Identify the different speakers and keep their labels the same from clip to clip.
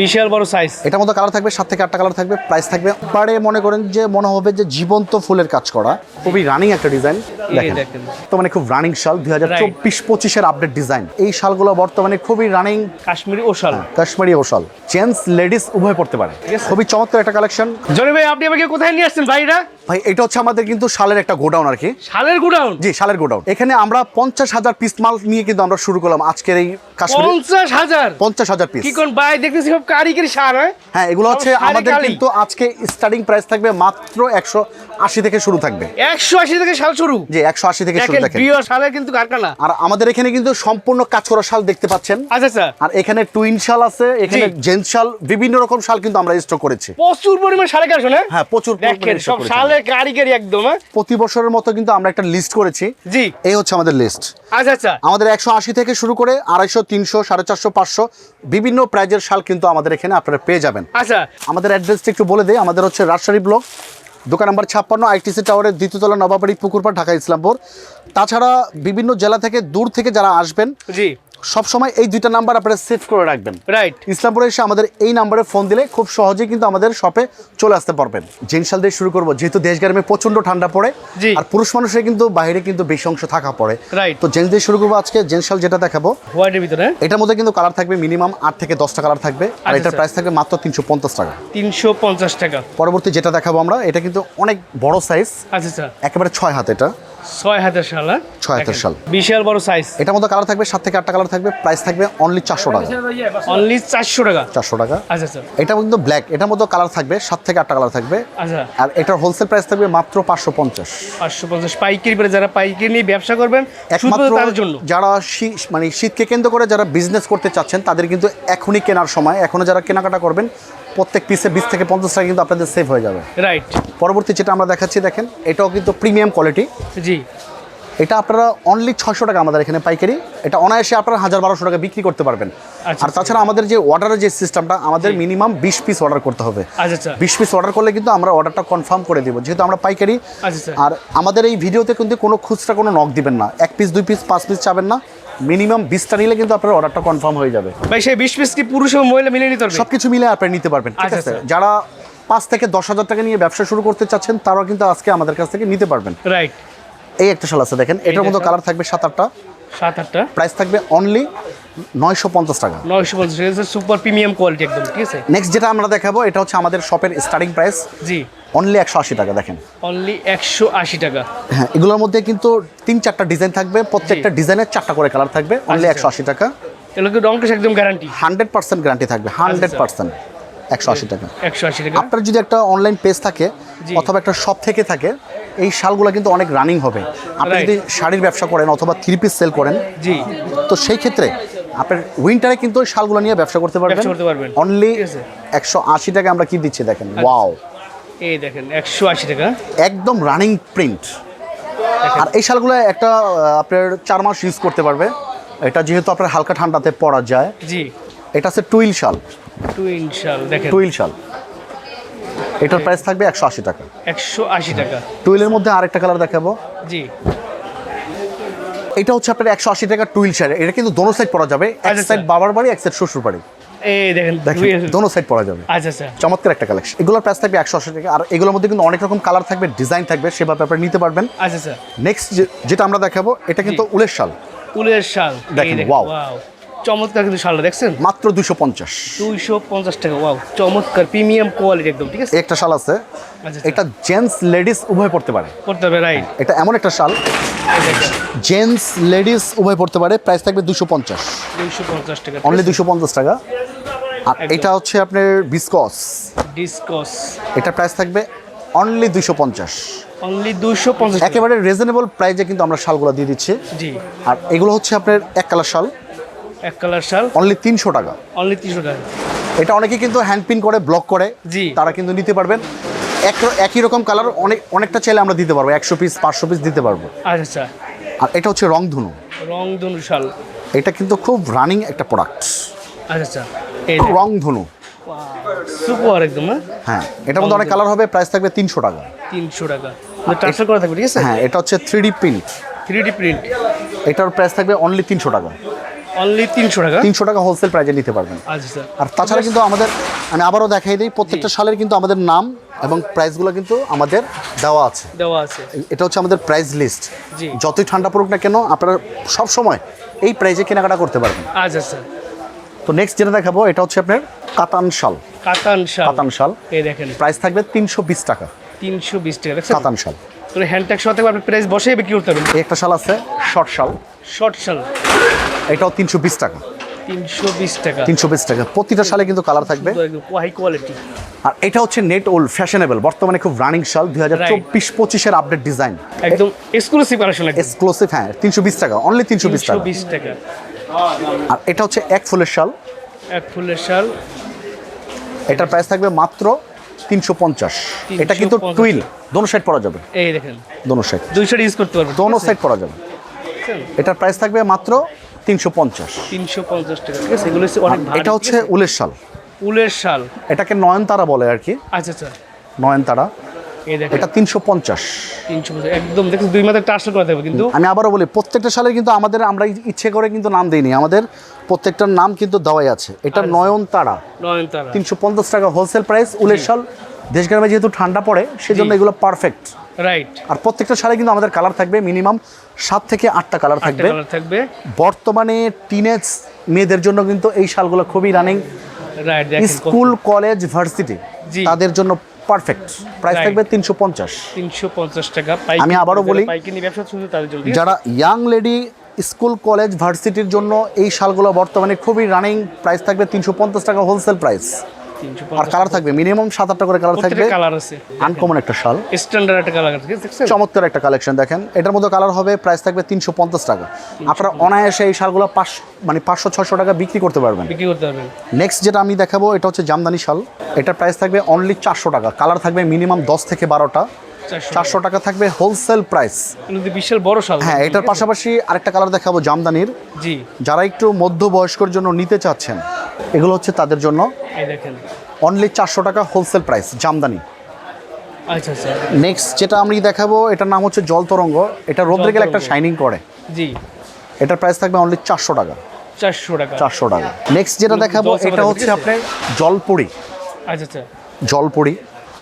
Speaker 1: বিশাল বড় সাইজ
Speaker 2: এটার মধ্যে কালার থাকবে সাত থেকে আটটা কালার থাকবে প্রাইস থাকবে। পারে মনে করেন যে মনে হবে যে জীবন্ত ফুলের কাজ করা। খুবই রানিং একটা ডিজাইন দেখেন। তো মানে খুব রানিং শাল দুই হাজার চব্বিশ পঁচিশের আপডেট ডিজাইন এই শালগুলো বর্তমানে খুবই রানিং
Speaker 1: কাশ্মীরি ও শাল।
Speaker 2: কাশ্মীরি ও শাল। জেন্টস লেডিস উভয় পড়তে পারে। খুবই চমৎকার একটা কালেকশন
Speaker 1: জনি ভাই আপনি আমাকে কোথায় নিয়ে আসছেন? ভাইরা
Speaker 2: ভাই এটা হচ্ছে আমাদের কিন্তু শালের একটা গোডাউন আর কি।
Speaker 1: শালের গুডাউন?
Speaker 2: জি শালের গোডাউন। এখানে আমরা পঞ্চাশ হাজার পিস মাল নিয়ে কিন্তু আমরা শুরু করলাম আজকের এই
Speaker 1: পঞ্চাশ হাজার?
Speaker 2: পঞ্চাশ হাজার পিস
Speaker 1: কি কোন ভাই দেখতেছি সব কারিগরি সার হয়?
Speaker 2: হ্যাঁ এগুলো হচ্ছে আমাদের কিন্তু আজকে স্টার্টিং প্রাইস থাকবে মাত্র একশো আশি থেকে শুরু থাকবে।
Speaker 1: একশো আশি থেকে শাল শুরু?
Speaker 2: যে একশো আশি থেকে শুরু
Speaker 1: দেখেন
Speaker 2: দেখেন।
Speaker 1: প্রিয় শালের কিন্তু কারখানা।
Speaker 2: আর আমাদের এখানে কিন্তু সম্পূর্ণ কাজ করা শাল দেখতে পাচ্ছেন।
Speaker 1: আচ্ছা আচ্ছা।
Speaker 2: আর এখানে টুইন শাল আছে এখানে। জেন্টস শাল বিভিন্ন রকম শাল কিন্তু আমরা স্টক করেছি।
Speaker 1: প্রচুর পরিমাণ শালের কারখানা
Speaker 2: হ্যাঁ? প্রচুর পরিমাণে
Speaker 1: সব শালের কারিগরি একদম হ্যাঁ?
Speaker 2: প্রতি বছরের মতো কিন্তু আমরা একটা লিস্ট করেছি।
Speaker 1: জি।
Speaker 2: এই হচ্ছে আমাদের লিস্ট
Speaker 1: আচ্ছা আচ্ছা।
Speaker 2: আমাদের একশো আশি থেকে শুরু করে আড়াইশো তিনশো সাড়ে চারশো পাঁচশো বিভিন্ন প্রাইজের শাল কিন্তু আমাদের এখানে আপনারা পেয়ে যাবেন।
Speaker 1: আচ্ছা।
Speaker 2: আমাদের অ্যাড্রেসটা একটু বলে দিই আমাদের হচ্ছে রাজশাহী ব্লক দোকান নাম্বার ছাপ্পান্ন আইটিসি টাওয়ারের দ্বিতীয়তলা নবাবাড়ি পুকুরপাড় ঢাকা ইসলামপুর। তাছাড়া বিভিন্ন জেলা থেকে দূর থেকে যারা আসবেন
Speaker 1: জি।
Speaker 2: সবসময় এই দুইটা নাম্বার আপনারা সেভ করে রাখবেন।
Speaker 1: রাইট
Speaker 2: ইসলামপুরে এসে আমাদের এই নাম্বারে ফোন দিলে খুব সহজেই কিন্তু আমাদের শপে চলে আসতে পারবেন। জিনশাল দিয়ে শুরু করব যেহেতু দেশ গ্রামে প্রচণ্ড ঠান্ডা পড়ে আর পুরুষ মানুষের কিন্তু বাইরে কিন্তু বেশি অংশ থাকা পড়ে।
Speaker 1: Right.
Speaker 2: তো জেন্স দিয়ে শুরু করব আজকে জেন্সশাল যেটা দেখাবো
Speaker 1: হোয়াইটের ভিতরে?
Speaker 2: এটার মধ্যে কিন্তু কালার থাকবে মিনিমাম আট থেকে দশটা কালার থাকবে। আর
Speaker 1: আচ্ছা,
Speaker 2: এটার
Speaker 1: আচ্ছা।
Speaker 2: প্রাইস থাকবে মাত্র তিনশো পঞ্চাশ টাকা।
Speaker 1: তিনশো পঞ্চাশ টাকা।
Speaker 2: পরবর্তী যেটা দেখাবো আমরা এটা কিন্তু অনেক বড় সাইজ
Speaker 1: আচ্ছা আচ্ছা।
Speaker 2: একেবারে ছয় হাত এটা।
Speaker 1: ছয় হাজার শাল?
Speaker 2: ছয় হাতের
Speaker 1: দেখেন, বিশাল বড় সাইজ
Speaker 2: এটার মধ্যে কালার থাকবে সাত থেকে আটটা কালার থাকবে প্রাইস থাকবে অনলি চারশো টাকা।
Speaker 1: অনলি চারশো টাকা।
Speaker 2: চারশো টাকা।
Speaker 1: আচ্ছা
Speaker 2: এটা কিন্তু ব্ল্যাক এটার মধ্যে কালার থাকবে সাত থেকে আটটা কালার থাকবে।
Speaker 1: আচ্ছা।
Speaker 2: আর এটার হোলসেল প্রাইস থাকবে মাত্র পাঁচশো পঞ্চাশ।
Speaker 1: পাঁচশো পঞ্চাশ। পাইকারি করে যারা পাইকারি নিয়ে ব্যবসা করবেন
Speaker 2: একমাত্র
Speaker 1: জন্য।
Speaker 2: যারা মানে শীতকে কেন্দ্র করে যারা বিজনেস করতে চাচ্ছেন তাদের কিন্তু এখনই কেনার সময় এখনও যারা কেনাকাটা করবেন প্রত্যেক পিসে বিশ থেকে পঞ্চাশ টাকা কিন্তু আপনাদের সেভ হয়ে যাবে।
Speaker 1: রাইট
Speaker 2: পরবর্তী যেটা আমরা দেখাচ্ছি দেখেন এটাও কিন্তু প্রিমিয়াম কোয়ালিটি
Speaker 1: জি।
Speaker 2: এটা আপনারা অনলি ছশো টাকা আমাদের এখানে পাইকারি। এটা অনায়াসে আপনারা হাজার বারোশো টাকা বিক্রি করতে পারবেন।
Speaker 1: আচ্ছা।
Speaker 2: আর তাছাড়া আমাদের যে অর্ডারের যে সিস্টেমটা আমাদের মিনিমাম বিশ পিস অর্ডার করতে হবে।
Speaker 1: আচ্ছা আচ্ছা।
Speaker 2: বিশ পিস অর্ডার করলে কিন্তু আমরা অর্ডারটা কনফার্ম করে দিব। যেহেতু আমরা পাইকারি
Speaker 1: আচ্ছা আচ্ছা।
Speaker 2: আর আমাদের এই ভিডিওতে কিন্তু কোনো খুচরা কোনো নক দিবেন না। এক পিস দুই পিস পাঁচ পিস চাবেন না। মিনিমাম বিশটা নিলে কিন্তু আপনার অর্ডারটা কনফার্ম হয়ে যাবে।
Speaker 1: ভাই সেই বিশ পিস কি পুরুষ এবং মহিলা মিলে নিতে পারবে?
Speaker 2: সবকিছু মিলে আপনি নিতে পারবেন ঠিক
Speaker 1: আচ্ছা,
Speaker 2: আছে?
Speaker 1: আচ্ছা।
Speaker 2: যারা পাঁচ থেকে দশ হাজার টাকা নিয়ে ব্যবসা শুরু করতে চাচ্ছেন তারাও কিন্তু আজকে আমাদের কাছ থেকে নিতে পারবেন।
Speaker 1: রাইট
Speaker 2: এই একটা শাল আছে দেখেন এটার
Speaker 1: মতো
Speaker 2: কালার থাকবে সাত আটটা।
Speaker 1: সাত আটটা।
Speaker 2: প্রাইস থাকবে অনলি নয়শো পঞ্চাশ টাকা।
Speaker 1: নয়শো পঞ্চাশ সুপার প্রিমিয়াম কোয়ালিটি একদম ঠিক আছে?
Speaker 2: নেক্সট যেটা আমরা দেখাবো এটা হচ্ছে আমাদের শপের স্টার্টিং প্রাইস
Speaker 1: জি।
Speaker 2: অনলি একশো আশি টাকা দেখেন।
Speaker 1: অনলি একশো আশি টাকা।
Speaker 2: হ্যাঁ এগুলোর মধ্যে কিন্তু তিন চারটা ডিজাইন থাকবে। প্রত্যেকটা ডিজাইনের চারটা করে কালার থাকবে। অনলি
Speaker 1: আচ্ছা।
Speaker 2: একশো আশি টাকা।
Speaker 1: এগুলো রং একদম গ্যারান্টি
Speaker 2: হান্ড্রেড পার্সেন্ট গ্যারান্টি থাকবে হান্ড্রেড
Speaker 1: আচ্ছা।
Speaker 2: পার্সেন্ট একশো আশি টাকা।
Speaker 1: একশো আশি টাকা।
Speaker 2: আপনার যদি একটা অনলাইন পেজ থাকে। অথবা একটা শপ থেকে থাকে এই শালগুলো কিন্তু অনেক রানিং হবে। আপনি যদি শাড়ির ব্যবসা করেন অথবা থ্রি পিস সেল করেন
Speaker 1: জি।
Speaker 2: তো সেই ক্ষেত্রে আপনার উইন্টারে কিন্তু ওই শালগুলো নিয়ে ব্যবসা করতে পারবেন। অনলি একশো আশি টাকা আমরা কি দিচ্ছি দেখেন? ওয়াও
Speaker 1: এই দেখেন একশো আশি টাকা।
Speaker 2: একদম রানিং প্রিন্ট আর এই শালগুলো একটা আপনার চার মাস ইউজ করতে পারবে। এটা যেহেতু আপনার হালকা ঠান্ডাতে পরা যায়।
Speaker 1: জি।
Speaker 2: এটা হচ্ছে টুইল শাল।
Speaker 1: টু ইনশাল দেখেন।
Speaker 2: টুইল শাল। এটার প্রাইস থাকবে একশো আশি টাকা।
Speaker 1: একশো আশি টাকা।
Speaker 2: টুইলের মধ্যে আরেকটা কালার দেখাবো।
Speaker 1: জি।
Speaker 2: এটা হচ্ছে আপনার একশো আশি টাকা টুইল শাল এটা কিন্তু দোনো সাইড পরা যাবে এক
Speaker 1: আচ্ছা,
Speaker 2: সাইড
Speaker 1: আচ্ছা।
Speaker 2: বাবার বাড়ি এক সাইড শ্বশুর বাড়ি।
Speaker 1: এই দেখেন
Speaker 2: দোনো সাইড পরা যাবে।
Speaker 1: আচ্ছা আচ্ছা।
Speaker 2: চমৎকার একটা কালেকশন এগুলোর প্রাইস থাকবে একশো আশি টাকা। আর এগুলোর মধ্যে কিন্তু অনেক রকম কালার থাকবে ডিজাইন থাকবে সেভাবে আপনারা নিতে পারবেন।
Speaker 1: আচ্ছা আচ্ছা।
Speaker 2: নেক্সট যেটা আমরা দেখাবো এটা কিন্তু উলের শাল।
Speaker 1: উলের শাল।
Speaker 2: দেখেন,
Speaker 1: ওয়াও চমৎকার কিন্তু শালটা দেখছেন?
Speaker 2: মাত্র দুশো পঞ্চাশ।
Speaker 1: দুইশো পঞ্চাশ টাকা ওয়াও চমৎকার প্রিমিয়াম কোয়ালিটি একদম ঠিক আছে?
Speaker 2: একটা শাল আছে।
Speaker 1: আচ্ছা
Speaker 2: এটা জেন্টস লেডিস উভয় পড়তে পারে।
Speaker 1: করতে হবে রাইট
Speaker 2: এটা এমন একটা শাল। জেন্টস লেডিস উভয় পড়তে পারে প্রাইস থাকবে দুশো পঞ্চাশ।
Speaker 1: দুইশো পঞ্চাশ টাকা
Speaker 2: অনলি দুশো পঞ্চাশ টাকা। আর এটা হচ্ছে আপনার বিসকস
Speaker 1: ডিসকস
Speaker 2: এটা প্রাইস থাকবে অনলি দুশো পঞ্চাশ।
Speaker 1: অনলি দুইশো পঞ্চাশ
Speaker 2: একেবারে রিজনেবল প্রাইসে কিন্তু আমরা শালগুলো দিয়ে দিচ্ছি।
Speaker 1: জি।
Speaker 2: আর এগুলো হচ্ছে আপনার এক কালার শাল।
Speaker 1: এক কালার শাল।
Speaker 2: অনলি তিনশো টাকা।
Speaker 1: অনলি তিনশো টাকা।
Speaker 2: এটা অনেকে কিন্তু হ্যান্ড পিন করে ব্লক করে।
Speaker 1: জি।
Speaker 2: তারা কিন্তু নিতে পারবেন। এক একই রকম কালার অনেক অনেকটা চাইলে আমরা দিতে পারব। একশো পিস পাঁচশো পিস দিতে পারব।
Speaker 1: আচ্ছা।
Speaker 2: আর এটা হচ্ছে রংধনু।
Speaker 1: রং ধনু শাল।
Speaker 2: এটা কিন্তু খুব রানিং একটা প্রোডাক্ট
Speaker 1: আচ্ছা।
Speaker 2: রংধনু।
Speaker 1: সুপার একদম হ্যাঁ?
Speaker 2: হ্যাঁ এটার মধ্যে অনেক কালার হবে প্রাইস থাকবে তিনশো টাকা।
Speaker 1: তিনশো টাকা। ট্রান্সফার করা থাকবে ঠিক আছে?
Speaker 2: হ্যাঁ এটা হচ্ছে three D print
Speaker 1: three D print
Speaker 2: এটার প্রাইস থাকবে অনলি তিনশো টাকা।
Speaker 1: অনলি তিনশো টাকা?
Speaker 2: তিনশো টাকা হোলসেল প্রাইজে নিতে পারবেন।
Speaker 1: আচ্ছা
Speaker 2: আর তাছাড়া কিন্তু আমাদের আমি আবারও দেখাই দিই প্রত্যেকটা সালের কিন্তু আমাদের নাম এবং প্রাইসগুলো কিন্তু আমাদের দেওয়া আছে।
Speaker 1: দেওয়া আছে।
Speaker 2: এটা হচ্ছে আমাদের প্রাইস লিস্ট যতই ঠান্ডা পড়ুক না কেন আপনারা সব সময় এই প্রাইজে কেনাকাটা করতে পারবেন।
Speaker 1: আচ্ছা স্যার।
Speaker 2: তো নেক্সট যেটা দেখাবো এটা হচ্ছে আপনার কাতান শাল।
Speaker 1: কাতান শাল।
Speaker 2: কাতান শাল।
Speaker 1: এই দেখেন।
Speaker 2: প্রাইস থাকবে তিনশো বিশ টাকা।
Speaker 1: তিনশো বিশ টাকা
Speaker 2: কাতান শাল।
Speaker 1: তো হ্যান্ড ট্যাগ সহ আপনি প্রাইস বসে বিক্রি করতে পারবেন
Speaker 2: একটা শাল আছে শর্ট শাল।
Speaker 1: শর্ট শাল।
Speaker 2: এটাও তিনশো বিশ টাকা।
Speaker 1: তিনশো বিশ টাকা।
Speaker 2: তিনশো বিশ টাকা। প্রতিটা শালে কিন্তু কালার থাকবে।
Speaker 1: হাই কোয়ালিটি
Speaker 2: আর এটা হচ্ছে নেট ওল্ড ফ্যাশনেবল বর্তমানে খুব রানিং শাল দুই হাজার চব্বিশ পঁচিশের আপডেট ডিজাইন
Speaker 1: একদম এক্সক্লুসিভ কালেকশন
Speaker 2: এক্সক্লুসিভ হ্যাঁ তিনশো বিশ টাকা অনলি তিনশো বিশ টাকা।
Speaker 1: বিশ টাকা।
Speaker 2: আর এটা হচ্ছে এক ফুলের শাল।
Speaker 1: এক ফুলের শাল।
Speaker 2: এটার প্রাইস থাকবে মাত্র তিনশো পঞ্চাশ। এটা কিন্তু টুইল দোনো সাইড পরা যাবে।
Speaker 1: এই দেখেন।
Speaker 2: দোনো সাইড
Speaker 1: দুইশো ইউজ করতে পারবেন
Speaker 2: দোনো সাইড পরা যাবে। এটার প্রাইস থাকবে মাত্র তিনশো পঞ্চাশ।
Speaker 1: তিনশো পঞ্চাশ টাকা। ঠিক আছে এগুলো হচ্ছে অনেক
Speaker 2: এটা হচ্ছে উলের শাল।
Speaker 1: উলের শাল।
Speaker 2: এটাকে নয়নতারা বলে আর কি।
Speaker 1: আচ্ছা আচ্ছা।
Speaker 2: নয়নতারা। এটা তিনশো পঞ্চাশ।
Speaker 1: তিনশো একদম দেখুন দুই মাথায় টার্সেল করা থাকবে কিন্তু
Speaker 2: আমি আবারও বলি প্রত্যেকটা সালে কিন্তু আমাদের আমরা ইচ্ছে করে কিন্তু নাম দিইনি। আমাদের প্রত্যেকটার নাম কিন্তু দেওয়াই আছে। এটা নয়নতারা।
Speaker 1: নয়নতারা।
Speaker 2: তিনশো পঞ্চাশ টাকা হোলসেল প্রাইস উলের শাল দেশগ্রামে যেহেতু ঠান্ডা পড়ে সেজন্য। এগুলো পারফেক্ট
Speaker 1: রাইট
Speaker 2: আর প্রত্যেকটা শাড়ি কিন্তু আমাদের কালার থাকবে মিনিমাম সাত থেকে আটটা কালার থাকবে।
Speaker 1: থাকবে।
Speaker 2: বর্তমানে টিনেজ মেয়েদের জন্য কিন্তু এই শালগুলো খুবই রানিং স্কুল কলেজ ভার্সিটি তাদের জন্য পারফেক্ট প্রাইস থাকবে তিনশো পঞ্চাশ।
Speaker 1: তিনশো পঞ্চাশ টাকা
Speaker 2: আমি আবারও বলি? যারা ইয়াং লেডি স্কুল কলেজ ভার্সিটির জন্য এই শালগুলো বর্তমানে খুবই রানিং প্রাইস থাকবে তিনশো পঞ্চাশ টাকা হোলসেল প্রাইস আর কালার থাকবে মিনিমাম সাত আটটা করে কালার থাকবে।
Speaker 1: কালার আছে।
Speaker 2: আনকমন একটা শাল।
Speaker 1: স্ট্যান্ডার্ড একটা কালার আছে
Speaker 2: চমৎকার একটা কালেকশন দেখেন। এটার মধ্যে কালার হবে প্রাইস থাকবে তিনশো পঞ্চাশ টাকা। আপনারা অনায়াসে এই শালগুলো পাঁচ মানে পাঁচশো ছশো টাকা বিক্রি করতে পারবেন।
Speaker 1: বিক্রি করতে পারবেন।
Speaker 2: নেক্সট যেটা আমি দেখাবো এটা হচ্ছে জামদানি শাল। এটার প্রাইস থাকবে অনলি চারশো টাকা। কালার থাকবে মিনিমাম দশ থেকে বারোটা।
Speaker 1: চারশো
Speaker 2: টাকা। থাকবে হোলসেল প্রাইস
Speaker 1: বিশাল বড় শাল
Speaker 2: হ্যাঁ এটার পাশাপাশি আরেকটা কালার দেখাবো জামদানির।
Speaker 1: জি।
Speaker 2: যারা একটু মধ্য বয়স্কর জন্য নিতে চাচ্ছেন এগুলো হচ্ছে তাদের জন্য অনলি চারশো টাকা হোলসেল প্রাইস জামদানি।
Speaker 1: আচ্ছা আচ্ছা।
Speaker 2: নেক্সট যেটা আমি দেখাবো এটার নাম হচ্ছে জল তরঙ্গ। এটা রোদ্রে গেলে একটা শাইনিং করে।
Speaker 1: জি।
Speaker 2: এটার প্রাইস থাকবে অনলি চারশো টাকা।
Speaker 1: চারশো টাকা।
Speaker 2: চারশো টাকা। নেক্সট যেটা দেখাবো এটা হচ্ছে আপনার জলপুরি।
Speaker 1: আচ্ছা আচ্ছা।
Speaker 2: জলপড়ি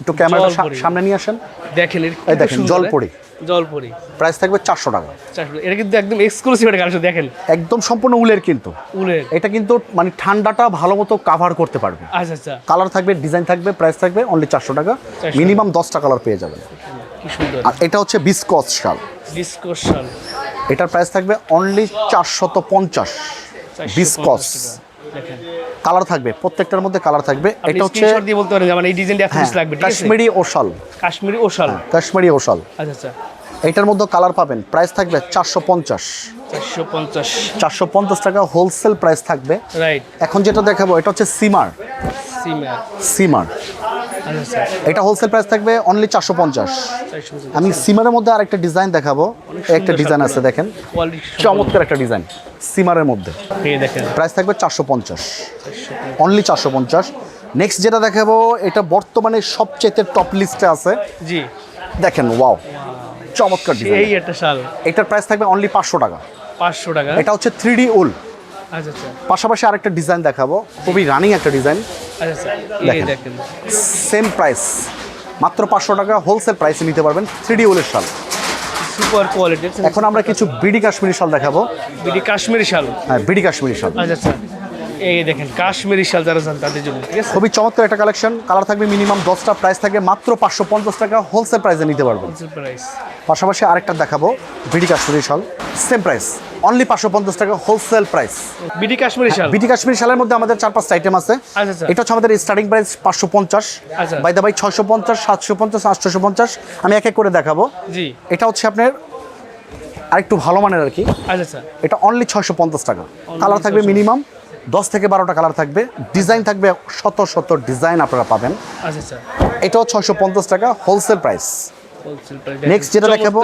Speaker 2: একটু ক্যামেরাটা সামনে নিয়ে আসেন।
Speaker 1: দেখেন
Speaker 2: এই দেখেন, জলপরি।
Speaker 1: জলপরি।
Speaker 2: প্রাইস থাকবে চারশো টাকা।
Speaker 1: এটা কিন্তু একদম এক্সক্লুসিভ একটা কালেকশন দেখেন।
Speaker 2: একদম সম্পূর্ণ উলের কিন্তু।
Speaker 1: উলের।
Speaker 2: এটা কিন্তু মানে ঠান্ডাটা ভালো মতো কাভার করতে পারবে।
Speaker 1: আচ্ছা আচ্ছা।
Speaker 2: কালার থাকবে ডিজাইন থাকবে প্রাইস থাকবে অনলি চারশো টাকা।
Speaker 1: 400
Speaker 2: মিনিমাম দশটা কালার পেয়ে যাবেন। আর এটা হচ্ছে বিসকস শাল।
Speaker 1: ডিসকোর শাল।
Speaker 2: এটার প্রাইস থাকবে অনলি চারশত পঞ্চাশ।
Speaker 1: 450
Speaker 2: বিসকস কালার থাকবে প্রত্যেকটার মধ্যে কালার থাকবে। এটা হচ্ছে
Speaker 1: দিয়ে বলতে পারেন যে এই ডিজাইনটা এত
Speaker 2: হ্যাঁ
Speaker 1: লাগবে
Speaker 2: কাশ্মীরি ওশাল।
Speaker 1: কাশ্মীরি ওশাল।
Speaker 2: কাশ্মীরি ওশাল।
Speaker 1: আচ্ছা আচ্ছা।
Speaker 2: এটার মধ্যে কালার পাবেন প্রাইস থাকবে চারশো পঞ্চাশ।
Speaker 1: চারশো পঞ্চাশ।
Speaker 2: টাকা হোলসেল প্রাইস থাকবে।
Speaker 1: রাইট
Speaker 2: এখন যেটা দেখাবো এটা হচ্ছে সিমার।
Speaker 1: সিমার।
Speaker 2: সিমার। এটা হোলসেল প্রাইস থাকবে অনলি চারশো পঞ্চাশ। আমি সিমারের মধ্যে আরেকটা ডিজাইন দেখাবো। একটা ডিজাইন আছে দেখেন। চমৎকার একটা ডিজাইন সিমারের মধ্যে। প্রাইস থাকবে চারশো পঞ্চাশ। অনলি চারশো পঞ্চাশ। নেক্সট যেটা দেখাবো এটা বর্তমানে সবচেয়ে টপ লিস্টে আছে।
Speaker 1: জি।
Speaker 2: দেখেন ওয়াও চমৎকার
Speaker 1: এই
Speaker 2: ডিজাইন
Speaker 1: একটা শাল।
Speaker 2: এটার প্রাইস থাকবে অনলি পাঁচশো টাকা।
Speaker 1: পাঁচশো টাকা।
Speaker 2: এটা হচ্ছে থ্রি ডি
Speaker 1: আচ্ছা
Speaker 2: পাশাপাশি আরেকটা ডিজাইন দেখাবো। খুবই রানিং একটা ডিজাইন।
Speaker 1: আচ্ছা আচ্ছা।
Speaker 2: দেখেন। সেম প্রাইস মাত্র পাঁচশো টাকা হোলসেল প্রাইসে নিতে পারবেন থ্রি উলের শাল।
Speaker 1: সুপার কোয়ালিটি
Speaker 2: এখন আমরা কিছু বিডি কাশ্মীরি শাল দেখাবো।
Speaker 1: বিডি কাশ্মীরি শাল।
Speaker 2: হ্যাঁ বিডি কাশ্মীরি শাল।
Speaker 1: আচ্ছা আচ্ছা। এই দেখেন কাশ্মীরি শাল যারা চান তাদের জন্য ঠিক আছে?
Speaker 2: খুবই চমৎকার একটা কালেকশন কালার থাকবে মিনিমাম দশটা প্রাইস থাকবে মাত্র পাঁচশো পঞ্চাশ টাকা। হোলসেল প্রাইসে নিতে পারবেন।
Speaker 1: প্রাইস
Speaker 2: পাশাপাশি আরেকটা দেখাবো বিডি কাশ্মীরি শাল। সেম প্রাইস অনলি পাঁচশো পঞ্চাশ টাকা হোলসেল প্রাইস
Speaker 1: বিডি কাশ্মীরি শাল।
Speaker 2: বিটি কাশ্মীর শালের মধ্যে আমাদের চার পাঁচটা আইটেম আছে।
Speaker 1: আচ্ছা, আচ্ছা।
Speaker 2: এটা হচ্ছে আমাদের স্টার্টিং প্রাইস পাঁচশো পঞ্চাশ। বাই দা বাই ছয়শো পঞ্চাশ সাতশো পঞ্চাশ আটশোশো পঞ্চাশ আমি এক এক করে দেখাবো।
Speaker 1: জি।
Speaker 2: এটা হচ্ছে আপনার আরেকটু ভালো মানের আর কি।
Speaker 1: আচ্ছা
Speaker 2: এটা অনলি ছয়শো পঞ্চাশ টাকা। কালার থাকবে মিনিমাম দশ থেকে বারোটা কালার থাকবে। ডিজাইন থাকবে শত শত ডিজাইন আপনারা পাবেন। এটাও ছয়শো পঞ্চাশ টাকা হোলসেল প্রাইস
Speaker 1: প্রাইস
Speaker 2: Next যেটা দেখাবো,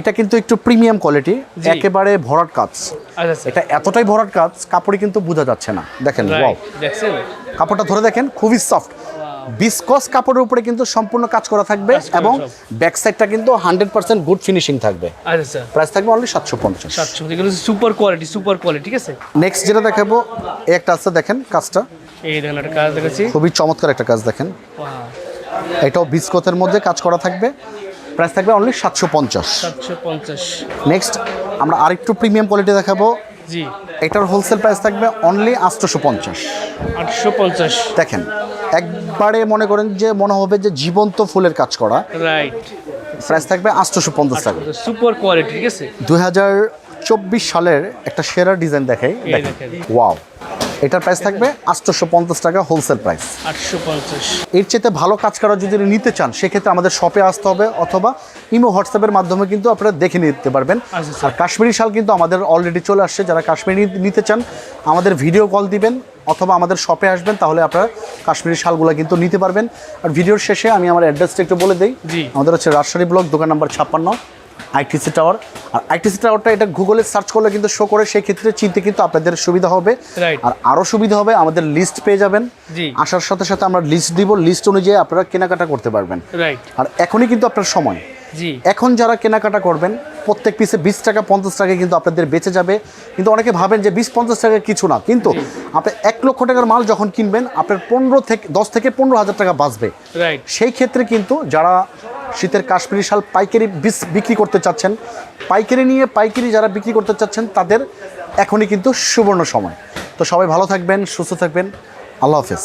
Speaker 2: এটা কিন্তু একটু প্রিমিয়াম কোয়ালিটি একেবারে ভরাট কাজ।
Speaker 1: আচ্ছা আচ্ছা।
Speaker 2: এটা এতটাই ভরাট কাজ কাপড়ে কিন্তু বোঝা যাচ্ছে না। দেখেন ওয়াও কাপড়টা ধরে দেখেন খুবই সফট বিসকস কাপড়ের উপরে কিন্তু সম্পূর্ণ কাজ করা থাকবে এবং। ব্যাক সাইডটা কিন্তু হান্ড্রেড পার্সেন্ট গুড ফিনিশিং থাকবে।
Speaker 1: আচ্ছা আচ্ছা।
Speaker 2: প্রাইস থাকবে অনলি সাতশো পঞ্চাশ।
Speaker 1: সুপার কোয়ালিটি সুপার কোয়ালিটি ঠিক আছে?
Speaker 2: নেক্সট যেটা দেখাবো একটা আছে দেখেন কাজটা।
Speaker 1: এই দেখেন একটা কাজ দেখাচ্ছি।
Speaker 2: খুবই চমৎকার একটা কাজ দেখেন। এটাও বিস্কতের মধ্যে কাজ করা থাকবে। প্রাইস থাকবে অনলি সাতশো পঞ্চাশ।
Speaker 1: সাতশো পঞ্চাশ।
Speaker 2: নেক্সট আমরা আরেকটু প্রিমিয়াম কোয়ালিটি দেখাবো।
Speaker 1: জি।
Speaker 2: এটার হোলসেল প্রাইস থাকবে অনলি আটশোশো পঞ্চাশ
Speaker 1: আটশো পঞ্চাশ
Speaker 2: দেখেন একবারে মনে করেন যে মনে হবে যে জীবন্ত ফুলের কাজ করা।
Speaker 1: রাইট
Speaker 2: প্রাইস থাকবে আটশোশো পঞ্চাশ টাকা
Speaker 1: সুপার কোয়ালিটি ঠিক আছে?
Speaker 2: দুই হাজার চব্বিশ সালের একটা সেরা ডিজাইন দেখাই। দেখেন
Speaker 1: দেখেন।
Speaker 2: ওয়াও এটার প্রাইস থাকবে আটশোশো পঞ্চাশ টাকা হোলসেল প্রাইস
Speaker 1: আটশো পঞ্চাশ।
Speaker 2: এর চেয়ে ভালো কাজ করা যদি নিতে চান সেক্ষেত্রে আমাদের শপে আসতে হবে অথবা ইমো হোয়াটসঅ্যাপের মাধ্যমে কিন্তু আপনারা দেখে নিতে পারবেন।
Speaker 1: আচ্ছা,
Speaker 2: আর কাশ্মীরি শাল কিন্তু আমাদের অলরেডি চলে আসছে। যারা কাশ্মীরি নিতে চান আমাদের ভিডিও কল দিবেন অথবা আমাদের শপে আসবেন তাহলে আপনারা কাশ্মীরি শালগুলো কিন্তু নিতে পারবেন। আর ভিডিওর শেষে আমি আমার অ্যাড্রেসটা একটু বলে দিই। আমাদের হচ্ছে রাজশাহী ব্লক দোকান নাম্বার ছাপ্পান্ন। আইটিসি টাওয়ার আর আইটিসি টাওয়ারটা এটা গুগলে সার্চ করলে কিন্তু শো করে সেই ক্ষেত্রে চিনতে কিন্তু আপনাদের সুবিধা হবে। আর আরও সুবিধা হবে আমাদের লিস্ট পেয়ে যাবেন। আসার সাথে সাথে আমরা লিস্ট দিব লিস্ট অনুযায়ী আপনারা কেনাকাটা করতে পারবেন। আর এখনই কিন্তু আপনার সময়। এখন যারা কেনাকাটা করবেন প্রত্যেক পিসে বিশ টাকা পঞ্চাশ টাকা কিন্তু আপনাদের বেঁচে যাবে। কিন্তু অনেকে ভাবেন যে বিশ পঞ্চাশ টাকা কিছু না। কিন্তু আপনি এক লক্ষ টাকার মাল যখন কিনবেন আপনার পনেরো থেকে দশ থেকে পনেরো হাজার টাকা বাঁচবে। সেই ক্ষেত্রে কিন্তু যারা শীতের কাশ্মীরি শাল পাইকারি বিস বিক্রি করতে চাচ্ছেন পাইকারি নিয়ে পাইকারি যারা বিক্রি করতে চাচ্ছেন তাদের এখনই কিন্তু সুবর্ণ সময়। তো সবাই ভালো থাকবেন সুস্থ থাকবেন। আল্লাহ হাফেজ।